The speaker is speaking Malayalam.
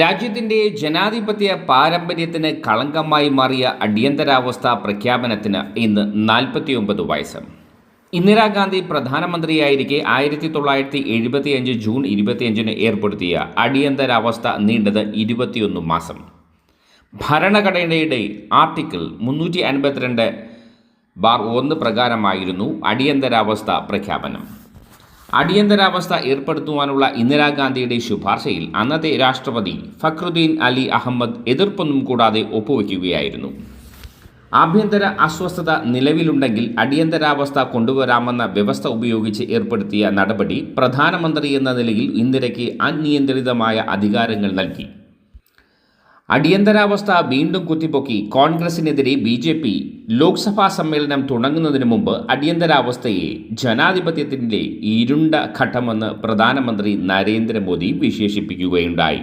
രാജ്യത്തിന്റെ ജനാധിപത്യ പാരമ്പര്യത്തിന് കളങ്കമായി മാറിയ അടിയന്തരാവസ്ഥ പ്രഖ്യാപനത്തിന് ഇന്ന് നാൽപ്പത്തിയൊമ്പത് വയസ്സ്. ഇന്ദിരാഗാന്ധി പ്രധാനമന്ത്രിയായിരിക്കെ ആയിരത്തി തൊള്ളായിരത്തി എഴുപത്തിയഞ്ച് ജൂൺ ഇരുപത്തിയഞ്ചിന് ഏർപ്പെടുത്തിയ അടിയന്തരാവസ്ഥ നീണ്ടത് ഇരുപത്തിയൊന്ന് മാസം. ഭരണഘടനയുടെ ആർട്ടിക്കിൾ മുന്നൂറ്റി അൻപത്തിരണ്ട് ബാർ ഒന്ന് പ്രകാരമായിരുന്നു അടിയന്തരാവസ്ഥ പ്രഖ്യാപനം. അടിയന്തരാവസ്ഥ ഏർപ്പെടുത്തുവാനുള്ള ഇന്ദിരാഗാന്ധിയുടെ ശുപാർശയിൽ അന്നത്തെ രാഷ്ട്രപതി ഫക്രുദ്ദീൻ അലി അഹമ്മദ് എതിർപ്പൊന്നും കൂടാതെ ഒപ്പുവയ്ക്കുകയായിരുന്നു ആഭ്യന്തര അസ്വസ്ഥത നിലവിലുണ്ടെങ്കിൽ അടിയന്തരാവസ്ഥ കൊണ്ടുവരാമെന്ന വ്യവസ്ഥ ഉപയോഗിച്ച് ഏർപ്പെടുത്തിയ നടപടി പ്രധാനമന്ത്രി എന്ന നിലയിൽ ഇന്ദിരയ്ക്ക് അനിയന്ത്രിതമായ അധികാരങ്ങൾ നൽകി. അടിയന്തരാവസ്ഥ വീണ്ടും കുത്തിപ്പൊക്കി കോൺഗ്രസിനെതിരെ ബി ജെ പി ലോക്സഭാ സമ്മേളനം തുടങ്ങുന്നതിന് മുമ്പ് അടിയന്തരാവസ്ഥയെ ജനാധിപത്യത്തിന്റെ ഇരുണ്ട ഘട്ടമെന്ന് പ്രധാനമന്ത്രി നരേന്ദ്രമോദി വിശേഷിപ്പിക്കുകയുണ്ടായി.